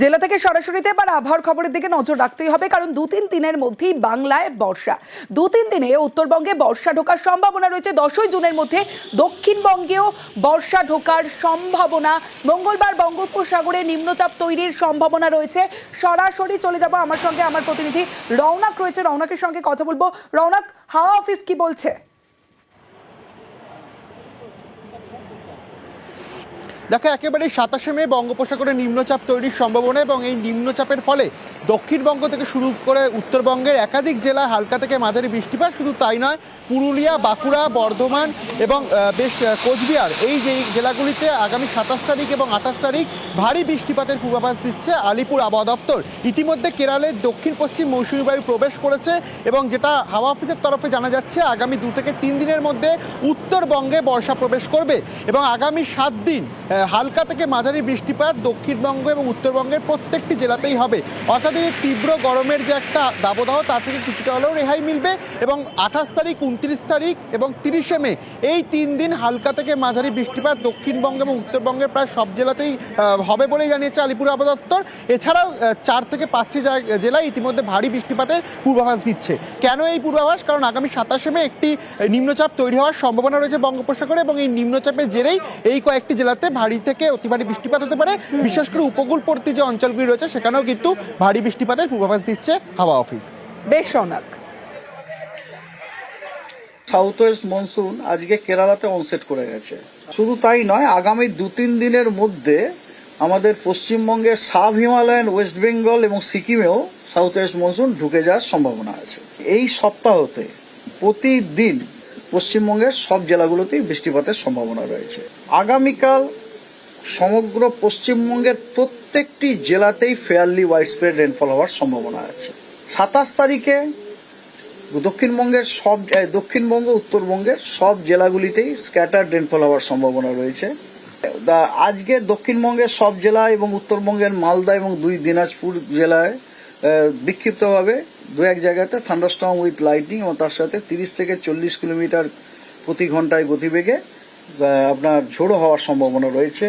জেলা থেকে সরাসরিতে এবার আবহাওয়ার খবরের দিকে নজর রাখতেই হবে, কারণ দু তিন দিনের মধ্যেই বাংলায় বর্ষা। দু তিন দিনে উত্তরবঙ্গে বর্ষা ঢোকার সম্ভাবনা রয়েছে, দশই জুনের মধ্যে দক্ষিণবঙ্গেও বর্ষা ঢোকার সম্ভাবনা। মঙ্গলবার বঙ্গোপসাগরে নিম্নচাপ তৈরির সম্ভাবনা রয়েছে। সরাসরি চলে যাব আমার সঙ্গে আমার প্রতিনিধি রৌনক রয়েছে। রৌনকের সঙ্গে কথা বলব। রৌনক হাওয়া অফিস কি বলছে? দেখো একেবারে সাতাশে মে বঙ্গোপসাগরে নিম্নচাপ তৈরির সম্ভাবনা এবং এই নিম্নচাপের ফলে দক্ষিণবঙ্গ থেকে শুরু করে উত্তরবঙ্গের একাধিক জেলায় হালকা থেকে মাঝারি বৃষ্টিপাত, শুধু তাই নয়, পুরুলিয়া, বাঁকুড়া, বর্ধমান এবং বেশ কোচবিহার। এই যে জেলাগুলিতে আগামী সাতাশ তারিখ এবং আঠাশ তারিখ ভারী বৃষ্টিপাতের পূর্বাভাস দিচ্ছে আলিপুর আবহাওয়া দপ্তর। ইতিমধ্যে কেরালের দক্ষিণ পশ্চিম মৌসুমী বায়ু প্রবেশ করেছে এবং যেটা হাওয়া অফিসের তরফে জানা যাচ্ছে, আগামী দু থেকে তিন দিনের মধ্যে উত্তরবঙ্গে বর্ষা প্রবেশ করবে এবং আগামী সাত দিন হালকা থেকে মাঝারি বৃষ্টিপাত দক্ষিণবঙ্গ এবং উত্তরবঙ্গের প্রত্যেকটি জেলাতেই হবে। অর্থাৎ এই তীব্র গরমের যে একটা দাবদাহ তা থেকে কিছুটা হলেও রেহাই মিলবে এবং আঠাশ তারিখ, উনত্রিশ তারিখ এবং তিরিশে মে, এই তিন দিন হালকা থেকে মাঝারি বৃষ্টিপাত দক্ষিণবঙ্গ এবং উত্তরবঙ্গের প্রায় সব জেলাতেই হবে বলেই জানিয়েছে আলিপুর আবহাওয়া দপ্তর। এছাড়াও চার থেকে পাঁচটি জেলায় ইতিমধ্যে ভারী বৃষ্টিপাতের পূর্বাভাস দিচ্ছে। কেন এই পূর্বাভাস? কারণ আগামী সাতাশে মে একটি নিম্নচাপ তৈরি হওয়ার সম্ভাবনা রয়েছে বঙ্গোপসাগরে এবং এই নিম্নচাপের জেরেই এই কয়েকটি জেলাতে ভারী থেকে অতি ভারী বৃষ্টিপাত হতে পারে। বিশেষ করে উপকূলবর্তী যে অঞ্চলগুলি রয়েছে, সেখানেও কিন্তু ভারী বৃষ্টিপাতের পূর্বাভাস দিচ্ছে হাওয়া অফিস। বেশ রৌনক। সাউথ ওয়েস্ট মনসুন আজকে কেরালাতে অনসেট করে গেছে। শুধু তাই নয় আগামী দু তিন দিনের মধ্যে আমাদের পশ্চিমবঙ্গের সাব হিমালয়ান ওয়েস্ট বেঙ্গল এবং সিকিমেও সাউথ ওয়েস্ট মনসুন ঢুকে যাওয়ার সম্ভাবনা আছে। এই সপ্তাহতে প্রতিদিন পশ্চিমবঙ্গের সব জেলাগুলোতেই বৃষ্টিপাতের সম্ভাবনা রয়েছে। আগামীকাল সমগ্র পশ্চিমবঙ্গের প্রত্যেকটি জেলাতেই ফেয়ারলি ওয়াইড স্প্রেড রেনফল হওয়ার সম্ভাবনা আছে। সাতাশ তারিখে দক্ষিণবঙ্গের সব দক্ষিণবঙ্গ, উত্তরবঙ্গের সব জেলাগুলিতেই স্ক্যাটার রেনফল হওয়ার সম্ভাবনা রয়েছে। আজকে দক্ষিণবঙ্গের সব জেলা এবং উত্তরবঙ্গের মালদা এবং দুই দিনাজপুর জেলায় বিক্ষিপ্তভাবে দু এক জায়গাতে থান্ডারস্টর্ম উইথ লাইটিং এবং তার সাথে তিরিশ থেকে চল্লিশ কিলোমিটার প্রতি ঘন্টায় গতিবেগে আপনার ঝোড়ো হওয়ার সম্ভাবনা রয়েছে।